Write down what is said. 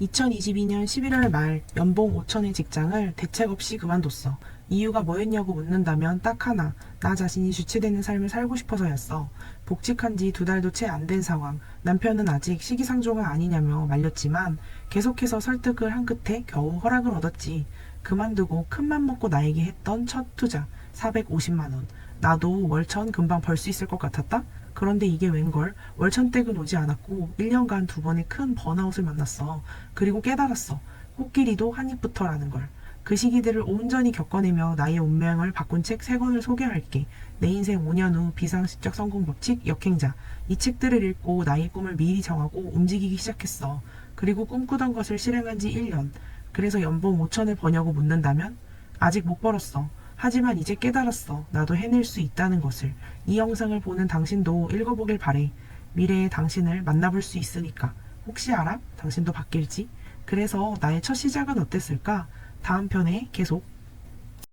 2022년 11월 말 연봉 5천의 직장을 대책 없이 그만뒀어. 이유가 뭐였냐고 묻는다면 딱 하나. 나 자신이 주체되는 삶을 살고 싶어서였어. 복직한 지 두 달도 채 안 된 상황. 남편은 아직 시기상조가 아니냐며 말렸지만 계속해서 설득을 한 끝에 겨우 허락을 얻었지. 그만두고 큰맘 먹고 나에게 했던 첫 투자 450만 원. 나도 월천 금방 벌 수 있을 것 같았다? 그런데 이게 웬걸 월천댁은 오지 않았고 1년간 두 번의 큰 번아웃을 만났어. 그리고 깨달았어. 코끼리도 한 입부터라는 걸. 그 시기들을 온전히 겪어내며 나의 운명을 바꾼 책 세 권을 소개할게. 내 인생 5년 후 비상식적 성공 법칙 역행자. 이 책들을 읽고 나의 꿈을 미리 정하고 움직이기 시작했어. 그리고 꿈꾸던 것을 실행한 지 1년. 그래서 연봉 5천을 버냐고 묻는다면 아직 못 벌었어. 하지만 이제 깨달았어. 나도 해낼 수 있다는 것을. 이 영상을 보는 당신도 읽어보길 바래. 미래의 당신을 만나볼 수 있으니까. 혹시 알아? 당신도 바뀔지? 그래서 나의 첫 시작은 어땠을까? 다음 편에 계속